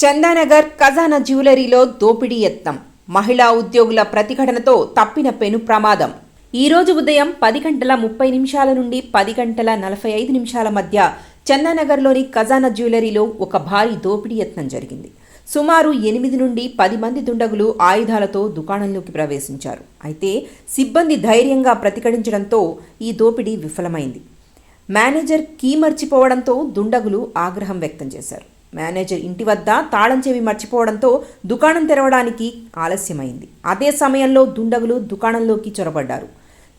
చందానగర్ ఖజానా జ్యువెలరీలో దోపిడీ యత్నం. మహిళా ఉద్యోగుల ప్రతిఘటనతో తప్పిన పెను ప్రమాదం. ఈ రోజు ఉదయం పది గంటల ముప్పై నిమిషాల నుండి పది గంటల నలభై ఐదు నిమిషాల మధ్య చందానగర్లోని ఖజానా జ్యువెలరీలో ఒక భారీ దోపిడీ యత్నం జరిగింది. సుమారు ఎనిమిది నుండి పది మంది దుండగులు ఆయుధాలతో దుకాణంలోకి ప్రవేశించారు. అయితే సిబ్బంది ధైర్యంగా ప్రతిఘటించడంతో ఈ దోపిడీ విఫలమైంది. మేనేజర్ కీ మర్చిపోవడంతో దుండగులు ఆగ్రహం వ్యక్తం చేశారు. మేనేజర్ ఇంటి వద్ద తాళం చెవి మర్చిపోవడంతో దుకాణం తెరవడానికి ఆలస్యమైంది. అదే సమయంలో దుండగులు దుకాణంలోకి చొరబడ్డారు.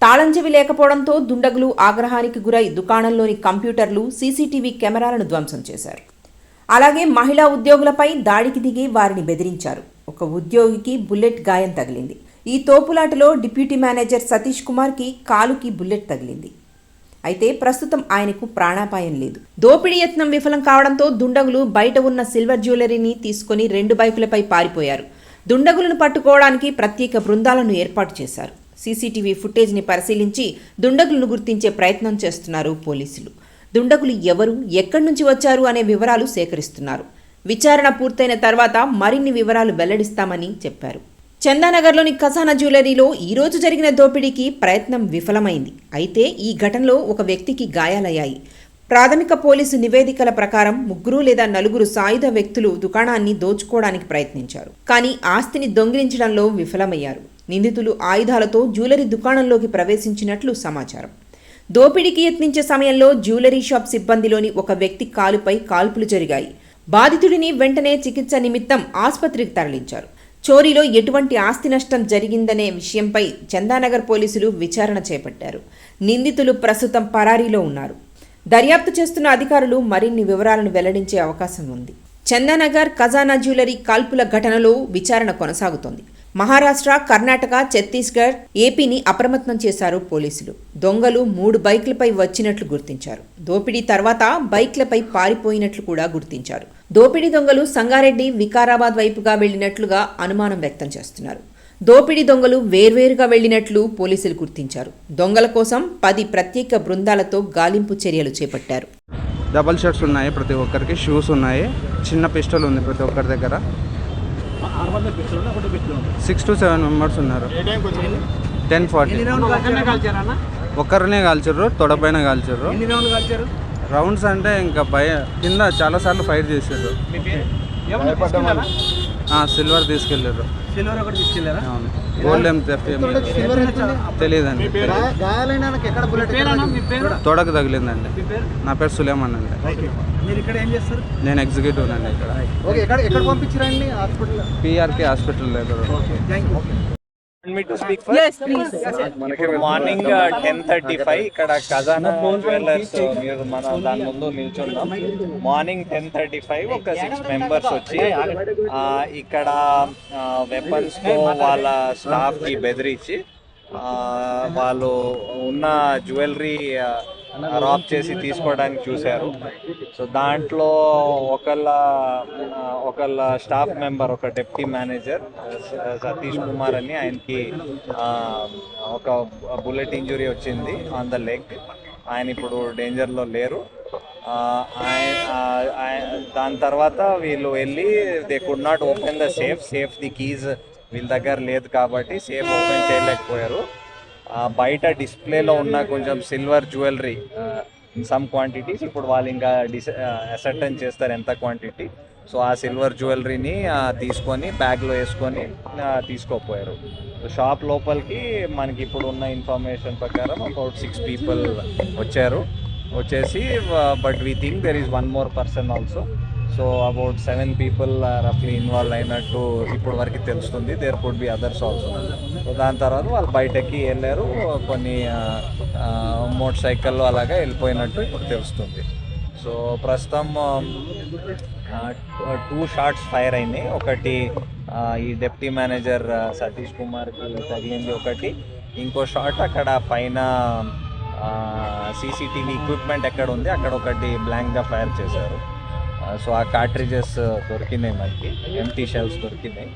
తాళం చెవి లేకపోవడంతో దుండగులు ఆగ్రహానికి గురై దుకాణంలోని కంప్యూటర్లు సీసీటీవీ కెమెరాలను ధ్వంసం చేశారు. అలాగే మహిళా ఉద్యోగులపై దాడికి దిగి వారిని బెదిరించారు. ఒక ఉద్యోగికి బుల్లెట్ గాయం తగిలింది. ఈ తోపులాటలో డిప్యూటీ మేనేజర్ సతీష్ కుమార్కి కాలుకి బుల్లెట్ తగిలింది. అయితే ప్రస్తుతం ఆయనకు ప్రాణాపాయం లేదు. దోపిడీ యత్నం విఫలం కావడంతో దుండగులు బయట ఉన్న సిల్వర్ జ్యువెలరీని తీసుకుని రెండు బైకులపై పారిపోయారు. దుండగులను పట్టుకోవడానికి ప్రత్యేక బృందాలను ఏర్పాటు చేశారు. సీసీటీవీ ఫుటేజ్ని పరిశీలించి దుండగులను గుర్తించే ప్రయత్నం చేస్తున్నారు పోలీసులు. దుండగులు ఎవరు ఎక్కడి నుంచి వచ్చారు అనే వివరాలు సేకరిస్తున్నారు. విచారణ పూర్తయిన తర్వాత మరిన్ని వివరాలు వెల్లడిస్తామని చెప్పారు. చందానగర్లోని ఖజానా జ్యువెలరీలో ఈ రోజు జరిగిన దోపిడీకి ప్రయత్నం విఫలమైంది. అయితే ఈ ఘటనలో ఒక వ్యక్తికి గాయాలయ్యాయి. ప్రాథమిక పోలీసు నివేదికల ప్రకారం ముగ్గురు లేదా నలుగురు సాయుధ వ్యక్తులు దుకాణాన్ని దోచుకోవడానికి ప్రయత్నించారు. కానీ ఆస్తిని దొంగిలించడంలో విఫలమయ్యారు. నిందితులు ఆయుధాలతో జ్యువెలరీ దుకాణంలోకి ప్రవేశించినట్లు సమాచారం. దోపిడీకి యత్నించే సమయంలో జ్యువెలరీ షాప్ సిబ్బందిలోని ఒక వ్యక్తి కాలుపై కాల్పులు జరిగాయి. బాధితుడిని వెంటనే చికిత్స నిమిత్తం ఆసుపత్రికి తరలించారు. చోరీలో ఎటువంటి ఆస్తి నష్టం జరిగిందనే విషయంపై చందానగర్ పోలీసులు విచారణ చేపట్టారు. నిందితులు ప్రస్తుతం పరారీలో ఉన్నారు. దర్యాప్తు చేస్తున్న అధికారులు మరిన్ని వివరాలను వెల్లడించే అవకాశం ఉంది. చందానగర్ ఖజానా జ్యువెలరీ కాల్పుల ఘటనలో విచారణ కొనసాగుతోంది. మహారాష్ట్ర కర్ణాటక ఛత్తీస్గఢ్ ఏపీని అప్రమత్తం చేశారు పోలీసులు. దొంగలు మూడు బైక్లపై వచ్చినట్లు గుర్తించారు. దోపిడీ తర్వాత బైక్లపై పారిపోయినట్లు కూడా గుర్తించారు. దోపిడీ దొంగలు సంగారెడ్డి వికారాబాద్ వైపుగా వెళ్ళినట్లుగా అనుమానం వ్యక్తం చేస్తున్నారు. దోపిడీ దొంగలు వేర్వేరుగా వెళ్ళినట్లు పోలీసులు గుర్తించారు. దొంగల కోసం పది ప్రత్యేక బృందాలతో గాలింపు చర్యలు చేపట్టారు. డబల్ షర్ట్స్ ఉన్నాయి ప్రతి ఒక్కరికి షూస్ ఉన్నాయి చిన్న పిస్టల్ ఉంది ప్రతి ఒక్కరి దగ్గర ఆరు పిస్టల్ ఒకటి pistol six to seven members ఉన్నారు. Ten forty. ఒక్కరినే కాల్చారు తొడపైన కాల్చారు ఎన్ని రౌండ్లు కాల్చారు? రౌండ్స్ అంటే ఇంకా భయ కింద చాలాసార్లు చేశారు. మీ పేరు? ఏమన్నా తీసుకెళ్ళారా? సిల్వర్ తీసుకెళ్ళారు. సిల్వర్ ఒకటి తీసుకెళ్ళారా? అవును. గోల్డ్ ఏం తెఫ్ట్ ఏం తెలియదండి. గాయాలైన ఎక్కడ బుల్లెట్ పేరు మీ పేరు? తొడకు తగిలిందండి. నా పేరు సులేమాన్ అండి మీరు ఇక్కడ ఏం చేస్తారు? నేను ఎగ్జిక్యూటివ్ అండి ఇక్కడ. ఓకే ఎక్కడ ఎక్కడ పంపించారండి హాస్పిటల్ పిఆర్కే హాస్పిటల్ దగ్గర మార్నింగ్ టెన్ థర్టీ ఫైవ్ ఇక్కడ ఖజానా జ్యువెలర్స్ మీరు మన దాని ముందు నిల్చున్నాం. మార్నింగ్ టెన్ థర్టీ ఫైవ్ ఒక సిక్స్ మెంబర్స్ వచ్చి ఆ, ఇక్కడ వెపన్స్తో వాళ్ళ స్టాఫ్కి బెదిరించి ఆ, వాళ్ళు ఉన్న జ్యువెలరీ రాప్ చేసి తీసుకోవడానికి చూశారు. సో దాంట్లో ఒకళ్ళ ఒకళ్ళ స్టాఫ్ మెంబర్ ఒక డెప్యూటీ మేనేజర్ సతీష్ కుమార్ అని ఆయనకి ఒక బుల్లెట్ ఇంజురీ వచ్చింది ఆన్ ద లెగ్. ఆయన ఇప్పుడు డేంజర్లో లేరు. ఆయన దాని తర్వాత వీళ్ళు వెళ్ళి they could not open the safe. Safe the keys వీళ్ళ దగ్గర లేదు కాబట్టి సేఫ్ ఓపెన్ చేయలేకపోయారు. బయట డిస్ప్లేలో ఉన్న కొంచెం సిల్వర్ జ్యువెలరీ సమ్ క్వాంటిటీస్ ఇప్పుడు వాళ్ళు ఇంకా డిస్ అసర్టన్ చేస్తారు ఎంత క్వాంటిటీ సో ఆ సిల్వర్ జ్యువెలరీని తీసుకొని బ్యాగ్లో వేసుకొని తీసుకోపోయారు. షాప్ లోపలికి మనకి ఇప్పుడు ఉన్న ఇన్ఫర్మేషన్ ప్రకారం అబౌట్ సిక్స్ పీపుల్ వచ్చారు. వచ్చేసి but we think there is one more person also so about seven people రఫ్లీ involve అయినట్టు ఇప్పుడు వరకు తెలుస్తుంది. There could be others also so దాని తర్వాత వాళ్ళు బయటకి వెళ్ళారు. కొన్ని మోటార్ సైకిల్ అలాగా వెళ్ళిపోయినట్టు ఇప్పుడు తెలుస్తుంది. సో ప్రస్తుతం టూ షార్ట్స్ ఫైర్ అయినాయి. ఒకటి ఈ డెప్యూటీ మేనేజర్ సతీష్ కుమార్కి తగిలింది ఒకటి. ఇంకో షాట్ అక్కడ పైన సీసీటీవీ ఎక్విప్మెంట్ ఎక్కడ ఉంది? అక్కడ ఒకటి బ్లాంక్గా ఫైర్ చేశారు. సో ఆ కార్ట్రిజెస్ uh, దొరికినాయి మనకి. ఎంటీ షెల్స్ దొరికినాయి.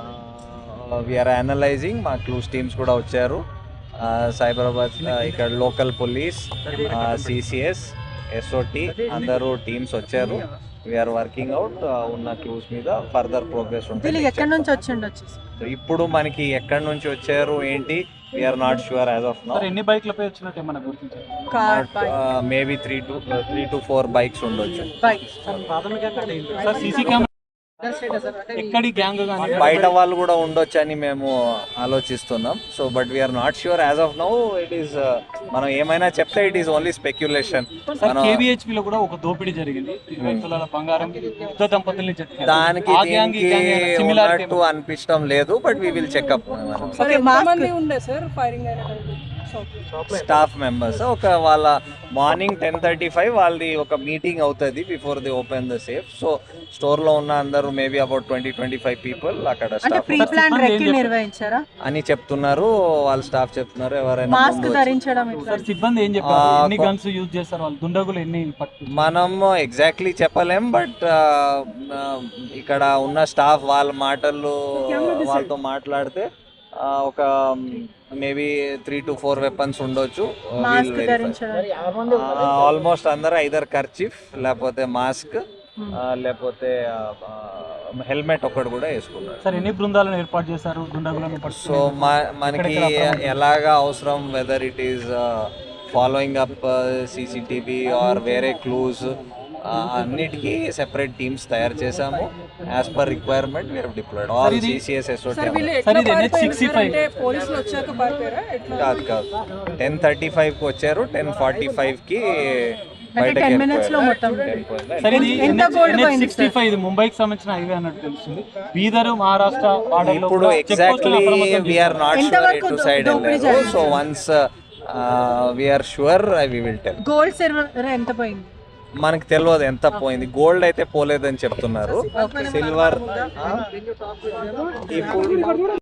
Uh, వీఆర్ అనలైజింగ్ మా క్లూస్ టీమ్స్ కూడా వచ్చారు. Uh, సైబరాబాద్ ఇక్కడ లోకల్ పోలీస్ సిసిఎస్ ఎస్ఓటి అందరూ టీమ్స్ వచ్చారు. వీఆర్ వర్కింగ్ అవుట్ ఉన్న క్లూస్ మీద ఫర్దర్ ప్రోగ్రెస్ ఉంటుంది. ఎక్కడి నుంచి వచ్చిండొచ్చు ఇప్పుడు మనకి ఎక్కడి నుంచి వచ్చారు ఏంటి? We're not sure as of now sir ఎన్ని బైక్లపై వచ్చినట్టు ఏమన్నా గుర్తించారు? Car bike maybe three to three to four bikes ఉండొచ్చు. బయట వాళ్ళు కూడా ఉండొచ్చు అని మేము ఆలోచిస్తున్నాం. So but we're not sure as of now it is మనం ఏమైనా చెప్తే it is only speculation sir మనం కేబిహెచ్పి లో కూడా ఒక దోపిడీ జరిగింది. తులాల బంగారం దంపతుల్ని. దానికి ఉన్నట్టు అనిపించడం లేదు but we will check up staff members ఒక వాళ్ళ మార్నింగ్ టెన్ థర్టీ ఫైవ్ వాళ్ళది ఒక మీటింగ్ అవుతుంది before the open the safe so స్టోర్లో ఉన్న అందరూ maybe about twenty twenty five people అక్కడ అంటే స్టాఫ్ ప్రీ ప్లాన్ రెక్కి నిర్వహించారా? అని చెప్తున్నారు వాళ్ళ స్టాఫ్ చెప్తున్నారు ఎవరైనా మాస్క్ ధరించడం సిబ్బంది ఏం చెప్పారు? ఆ, ఎన్ని కొ- గన్స్ యూజ్ చేస్తారు వాళ్ళు? దుండగులు ఎన్ని పట్టు మనం ఎగ్జాక్ట్లీ చెప్పలేం బట్ ఇక్కడ ఉన్న స్టాఫ్ వాళ్ళ మాటలు వాళ్ళతో మాట్లాడితే ఒక maybe three to four weapons ఉండొచ్చు. ఆల్మోస్ట్ అందరూ ఐదర్ కర్చీఫ్ లేకపోతే మాస్క్ లేకపోతే హెల్మెట్ ఒకటి కూడా వేసుకున్నారు. సార్ ఎన్ని బృందాలను ఏర్పాటు చేశారు? సో మనకి? ఎలాగా అవసరం whether it is following up CCTV or వేరే క్లూస్ అన్నిటికీ సెపరేట్ టీమ్స్ తయారు చేసాము as per requirement we're deployed all five కాదు కాదు. టెన్ థర్టీ ఫైవ్కి వచ్చారు టెన్ ఫార్టీ ఫైవ్కి అంటే 10 minutes లో మొత్తం. సార్ ఇది ఎంత gold పోయింది సిక్స్టీ ఫైవ్ ఇది ముంబైకి సంబంధించిన హైవే అన్నట్టు తెలుస్తుంది. బీదర్ మహారాష్ట్ర ఇప్పుడు exactly we're not sure to side? So once we're sure we will tell gold silver ఎంత పోయింది? మనకి తెలియదు ఎంత పోయింది. గోల్డ్ అయితే పోలేదని చెప్తున్నారు. సిల్వర్. ఇప్పుడు